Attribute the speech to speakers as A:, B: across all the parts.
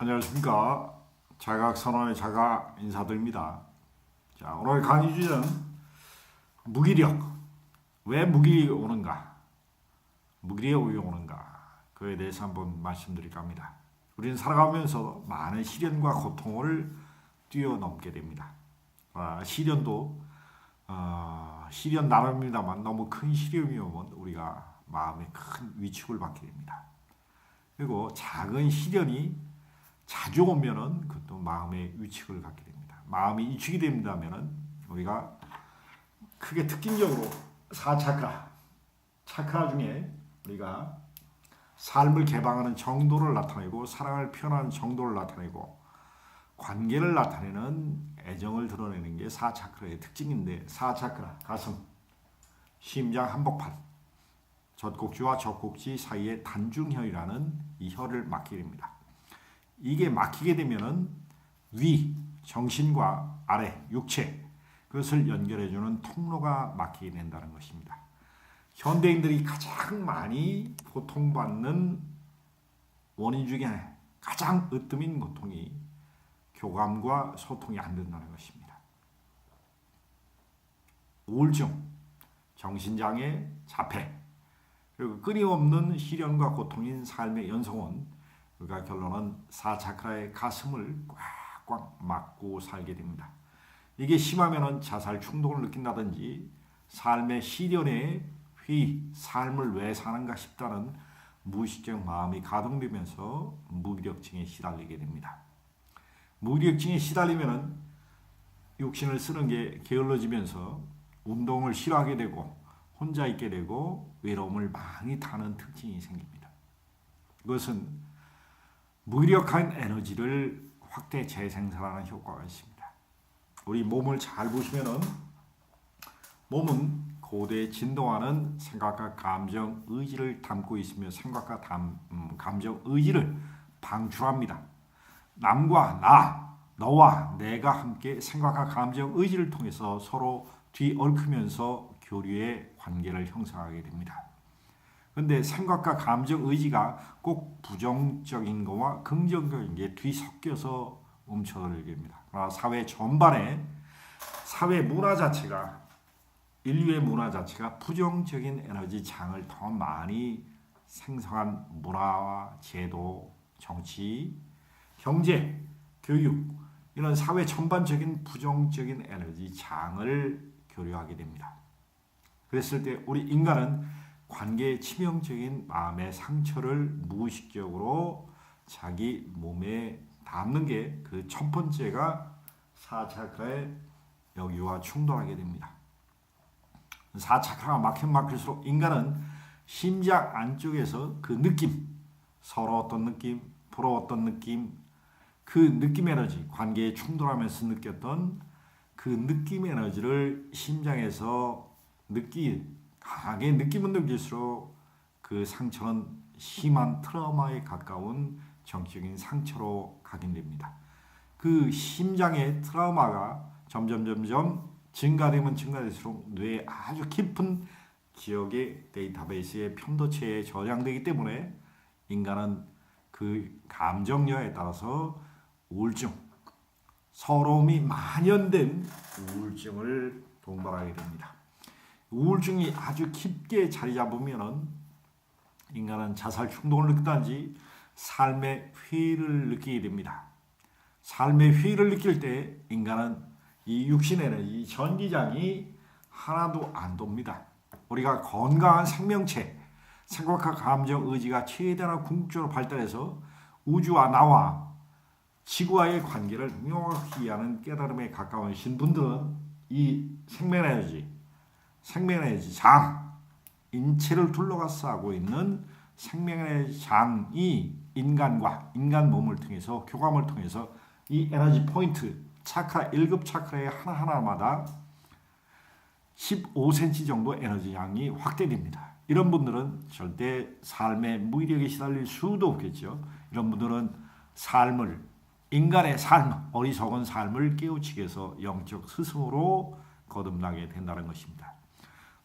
A: 안녕하십니까 자각선언의 자가 인사드립니다. 자 오늘 강의 주제는 무기력 왜 무기력이 오는가 무기력이 오는가 그에 대해서 한번 말씀드릴까 합니다. 우리는 살아가면서 많은 시련과 고통을 뛰어넘게 됩니다. 아, 시련도 어, 시련 나름입니다만 너무 큰 시련이 오면 우리가 마음에 큰 위축을 받게 됩니다. 그리고 작은 시련이 자주 오면은 그것도 마음의 위축을 갖게 됩니다. 마음이 위축이 된다면은 우리가 크게 특징적으로 사차크라 차크라 중에 우리가 삶을 개방하는 정도를 나타내고 사랑을 표현하는 정도를 나타내고 관계를 나타내는 애정을 드러내는 게 사차크라의 특징인데 사차크라 가슴 심장 한복판 젖꼭지와 젖꼭지 사이에 단중혈이라는 이 혈을 막히게 됩니다. 이게 막히게 되면은 위 정신과 아래 육체 그것을 연결해주는 통로가 막히게 된다는 것입니다. 현대인들이 가장 많이 고통받는 원인 중에 가장 으뜸인 고통이 교감과 소통이 안 된다는 것입니다. 우울증, 정신장애, 자폐, 그리고 끊임없는 시련과 고통인 삶의 연속은 그가 결론은 사차크라의 가슴을 꽉꽉 막고 살게 됩니다. 이게 심하면은 자살 충동을 느낀다든지 삶의 시련에 휘 삶을 왜 사는가 싶다는 무의식적 마음이 가동되면서 무기력증에 시달리게 됩니다. 무기력증에 시달리면은 육신을 쓰는 게 게을러지면서 운동을 싫어하게 되고 혼자 있게 되고 외로움을 많이 타는 특징이 생깁니다. 이것은 무력한 에너지를 확대 재생산하는 효과가 있습니다. 우리 몸을 잘 보시면은 몸은 고대 진동하는 생각과 감정, 의지를 담고 있으며 생각과 담, 음, 감정, 의지를 방출합니다. 남과 나, 너와 내가 함께 생각과 감정, 의지를 통해서 서로 뒤얽으면서 교류의 관계를 형성하게 됩니다. 근데 생각과 감정, 의지가 꼭 부정적인 거와 긍정적인 게 뒤섞여서 움켜들게 됩니다. 사회 전반에 사회 문화 자체가 인류의 문화 자체가 부정적인 에너지 장을 더 많이 생성한 문화와 제도, 정치, 경제, 교육 이런 사회 전반적인 부정적인 에너지 장을 교류하게 됩니다. 그랬을 때 우리 인간은 관계의 치명적인 마음의 상처를 무의식적으로 자기 몸에 담는 게 그 첫 번째가 사차크라의 여기와 충돌하게 됩니다. 사차크라가 막힌 막힐수록 인간은 심장 안쪽에서 그 느낌, 서러웠던 느낌, 부러웠던 느낌, 그 느낌 에너지, 관계에 충돌하면서 느꼈던 그 느낌 에너지를 심장에서 느끼 강하게 느낌은 느낄수록 그 상처는 심한 트라우마에 가까운 정적인 상처로 각인됩니다. 그 심장의 트라우마가 점점 점점 증가되면 증가될수록 뇌에 아주 깊은 기억의 데이터베이스의 편도체에 저장되기 때문에 인간은 그 감정력에 따라서 우울증, 서러움이 만연된 우울증을 동반하게 됩니다. 우울증이 아주 깊게 자리 잡으면은 인간은 자살 충동을 느끼든지 삶의 회의를 느끼게 됩니다. 삶의 회의를 느낄 때 인간은 이 육신에는 이 전기장이 하나도 안 돕니다. 우리가 건강한 생명체, 생각과 감정, 의지가 최대한 궁극적으로 발달해서 우주와 나와 지구와의 관계를 명확히 하는 깨달음에 가까우신 분들은 이 생명 에너지, 생명의 장, 인체를 둘러싸고 있는 생명의 장이 인간과 인간 몸을 통해서 교감을 통해서 이 에너지 포인트 차크라 1급 차크라의 하나하나마다 15cm 정도 에너지 양이 확대됩니다. 이런 분들은 절대 삶의 무기력에 시달릴 수도 없겠죠. 이런 분들은 삶을 인간의 삶, 어리석은 삶을 깨우치게 해서 영적 스승으로 거듭나게 된다는 것입니다.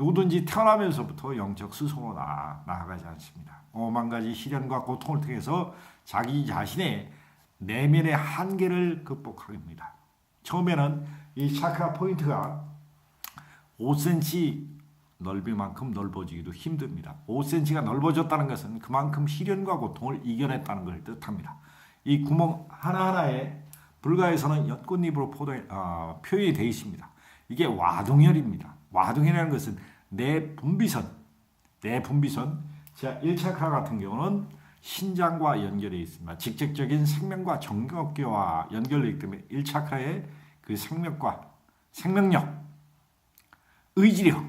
A: 누구든지 태어나면서부터 영적 나, 나아가지 않습니다. 오만 가지 시련과 고통을 통해서 자기 자신의 내면의 한계를 극복합니다. 처음에는 이 차크라 포인트가 5cm 넓이만큼 넓어지기도 힘듭니다. 5cm가 넓어졌다는 것은 그만큼 시련과 고통을 이겨냈다는 걸 뜻합니다. 이 구멍 하나하나에 불가에서는 연꽃잎으로 포도, 어, 표현이 되어 있습니다. 이게 와동혈입니다. 와동혈이라는 것은 내 분비선, 내 분비선, 자 1차크라 같은 경우는 신장과 연결되어 있습니다. 직접적인 생명과 정경계와 연결되기 때문에 1차크라의 그 생명과 생명력, 의지력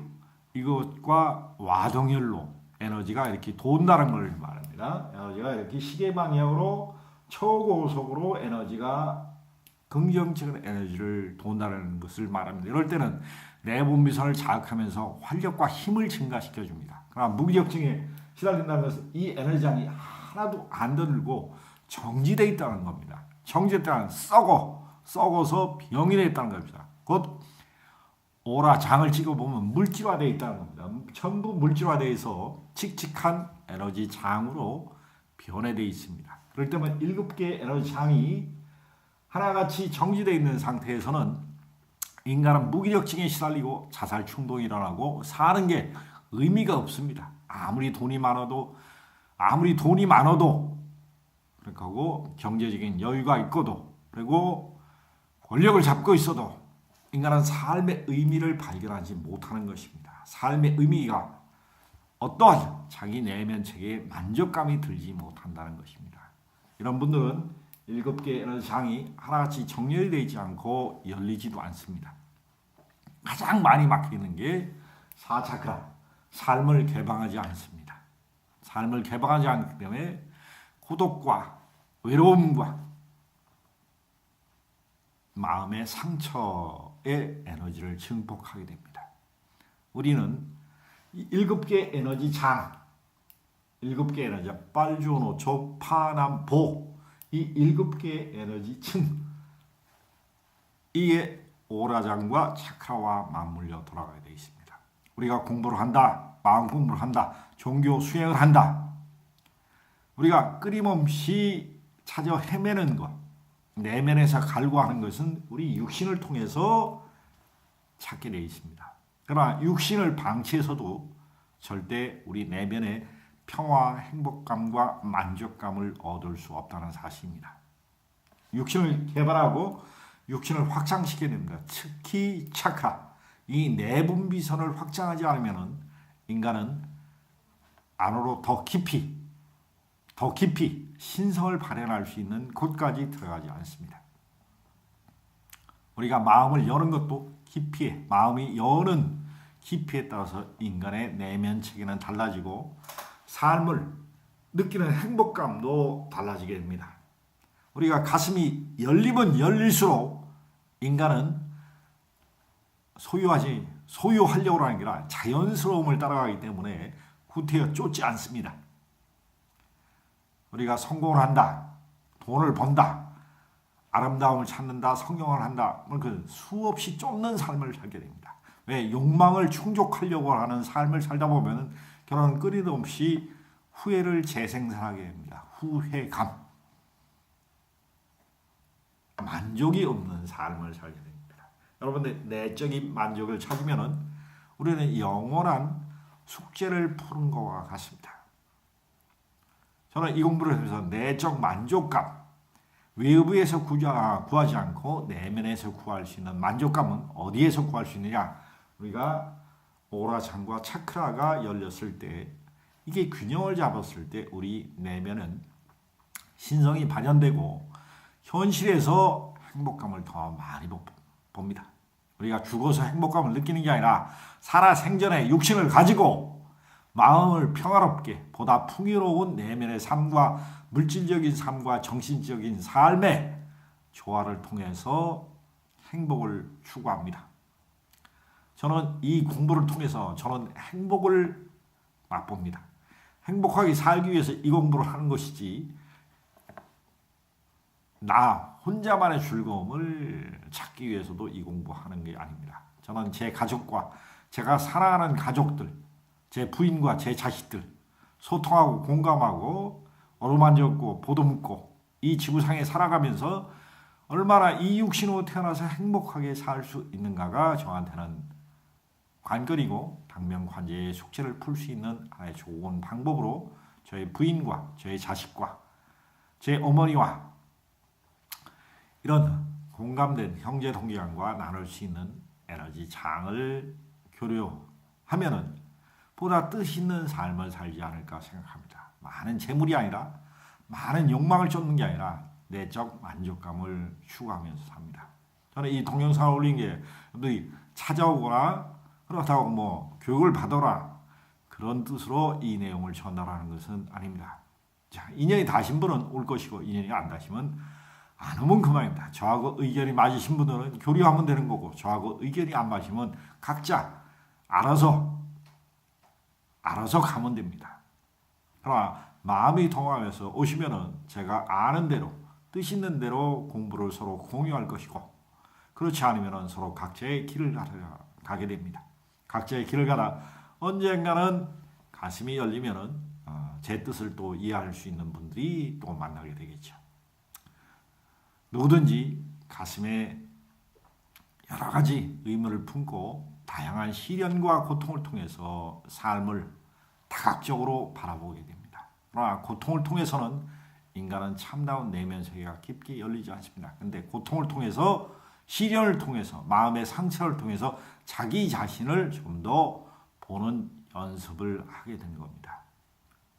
A: 이것과 와동혈로 에너지가 이렇게 돈다는 걸 말합니다. 에너지가 이렇게 시계 방향으로 초고속으로 에너지가 긍정적인 에너지를 돈다는 것을 말합니다. 이럴 때는 내분비선을 자극하면서 활력과 힘을 증가시켜 줍니다. 그러나 무기력증에 시달린다는 것은 이 에너지장이 하나도 안 들고 정지되어 있다는 겁니다. 정지됐다는 썩어 썩어서 병이 됐다는 겁니다. 곧 오라 장을 찍어보면 물질화되어 있다는 겁니다. 전부 물질화되어서 칙칙한 에너지 장으로 변해되어 있습니다. 그럴 때면 일곱 개의 에너지 장이 하나같이 정지되어 있는 상태에서는 인간은 무기력증에 시달리고 자살 충동이 일어나고 사는 게 의미가 없습니다. 아무리 돈이 많아도 아무리 돈이 많아도 그렇고 경제적인 여유가 있고도 그리고 권력을 잡고 있어도 인간은 삶의 의미를 발견하지 못하는 것입니다. 삶의 의미가 어떠한 자기 내면 체계에 만족감이 들지 못한다는 것입니다. 이런 분들은 일곱 개의 장이 하나같이 정렬이 되지 않고 열리지도 않습니다. 가장 많이 막혀 있는 게 사차크라, 삶을 개방하지 않습니다. 삶을 개방하지 않기 때문에孤独과 외로움과 마음의 상처의 에너지를 증폭하게 됩니다. 우리는 일곱 개 에너지 장, 일곱 개 에너지 빨주노, 조파남, 보, 이 일곱 개 에너지 층, 이게 오라장과 차크라와 맞물려 돌아가게 되어 있습니다. 우리가 공부를 한다, 마음 공부를 한다, 종교 수행을 한다. 우리가 끊임없이 찾아 헤매는 것, 내면에서 갈구하는 것은 우리 육신을 통해서 찾게 되어 있습니다. 그러나 육신을 방치해서도 절대 우리 내면의 평화, 행복감과 만족감을 얻을 수 없다는 사실입니다. 육신을 개발하고 육신을 확장시켜야 됩니다. 특히 차크라, 이 내분 비선을 확장하지 않으면 인간은 안으로 더 깊이, 더 깊이 신성을 발현할 수 있는 곳까지 들어가지 않습니다. 우리가 마음을 여는 것도 깊이에, 마음이 여는 깊이에 따라서 인간의 내면 체계는 달라지고 삶을 느끼는 행복감도 달라지게 됩니다. 우리가 가슴이 열리면 열릴수록 인간은 소유하지 소유하려고 하는 게 아니라 자연스러움을 따라가기 때문에 후퇴어 쫓지 않습니다. 우리가 성공을 한다, 돈을 번다, 아름다움을 찾는다, 성경을 한다, 그 수없이 쫓는 삶을 살게 됩니다. 왜 욕망을 충족하려고 하는 삶을 살다 보면 결 혼은 끊임없이 후회를 재생산하게 됩니다. 후회감. 만족이 없는 삶을 살게 됩니다. 여러분들 내적인 만족을 찾으면은 우리는 영원한 숙제를 푸는 것과 같습니다. 저는 이 공부를 하면서 내적 만족감, 외부에서 구하지 않고 내면에서 구할 수 있는 만족감은 어디에서 구할 수 있느냐? 우리가 오라장과 차크라가 열렸을 때 이게 균형을 잡았을 때 우리 내면은 신성이 발현되고 현실에서 행복감을 더 많이 봅니다. 우리가 죽어서 행복감을 느끼는 게 아니라 살아 생전에 육신을 가지고 마음을 평화롭게 보다 풍요로운 내면의 삶과 물질적인 삶과 정신적인 삶의 조화를 통해서 행복을 추구합니다. 저는 이 공부를 통해서 저는 행복을 맛봅니다. 행복하게 살기 위해서 이 공부를 하는 것이지 나 혼자만의 즐거움을 찾기 위해서도 이 공부하는 게 아닙니다. 저는 제 가족과 제가 사랑하는 가족들, 제 부인과 제 자식들 소통하고 공감하고 어루만졌고 보듬고 이 지구상에 살아가면서 얼마나 이 육신으로 태어나서 행복하게 살 수 있는가가 저한테는 관건이고 당면 관제의 숙제를 풀 수 있는 하나의 좋은 방법으로 저희 부인과 저희 자식과 제 어머니와 이런 공감된 형제 동기간과 나눌 수 있는 에너지 장을 교류하면은 보다 뜻 있는 삶을 살지 않을까 생각합니다. 많은 재물이 아니라 많은 욕망을 쫓는 게 아니라 내적 만족감을 추구하면서 삽니다. 저는 이 동영상을 올린 게 여러분들이 찾아오거나 그렇다고 뭐 교육을 받아라 그런 뜻으로 이 내용을 전달하는 것은 아닙니다. 자, 인연이 다신 분은 올 것이고 인연이 안 다시면 안 오면 그만입니다. 저하고 의견이 맞으신 분들은 교류하면 되는 거고 저하고 의견이 안 맞으면 각자 알아서 알아서 가면 됩니다. 그러나 마음이 통하면서 오시면은 제가 아는 대로 뜻 있는 대로 공부를 서로 공유할 것이고 그렇지 않으면은 서로 각자의 길을 가, 가게 됩니다. 각자의 길을 가다 언젠가는 가슴이 열리면은 어, 제 뜻을 또 이해할 수 있는 분들이 또 만나게 되겠죠. 누구든지 가슴에 여러 가지 의문을 품고 다양한 시련과 고통을 통해서 삶을 다각적으로 바라보게 됩니다. 그러나 고통을 통해서는 인간은 참다운 내면 세계가 깊게 열리지 않습니다. 근데 고통을 통해서 시련을 통해서 마음의 상처를 통해서 자기 자신을 좀 더 보는 연습을 하게 된 겁니다.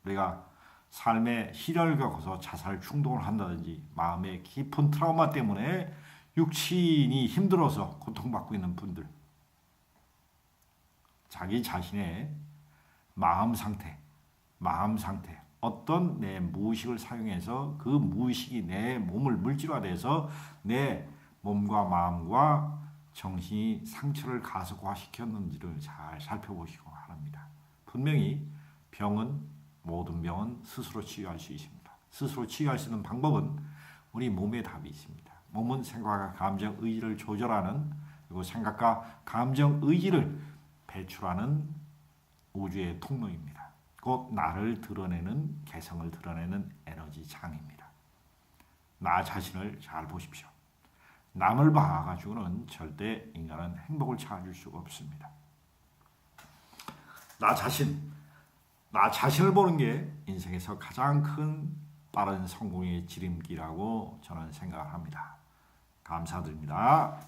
A: 우리가 삶의 시련을 겪어서 자살 충동을 한다든지 마음의 깊은 트라우마 때문에 육신이 힘들어서 고통받고 있는 분들 자기 자신의 마음 상태, 마음 상태 어떤 내 무의식을 사용해서 그 무의식이 내 몸을 물질화돼서 내 몸과 마음과 정신이 상처를 가속화시켰는지를 잘 살펴보시고 합니다. 분명히 병은 모든 병은 스스로 치유할 수 있습니다. 스스로 치유할 수 있는 방법은 우리 몸에 답이 있습니다. 몸은 생각과 감정, 의지를 조절하는 그리고 생각과 감정, 의지를 배출하는 우주의 통로입니다. 곧 나를 드러내는 개성을 드러내는 에너지 장입니다. 나 자신을 잘 보십시오. 남을 봐가지고는 절대 인간은 행복을 찾을 수가 없습니다. 나 자신, 나 자신을 보는 게 인생에서 가장 큰 빠른 성공의 지름길이라고 저는 생각합니다. 감사드립니다.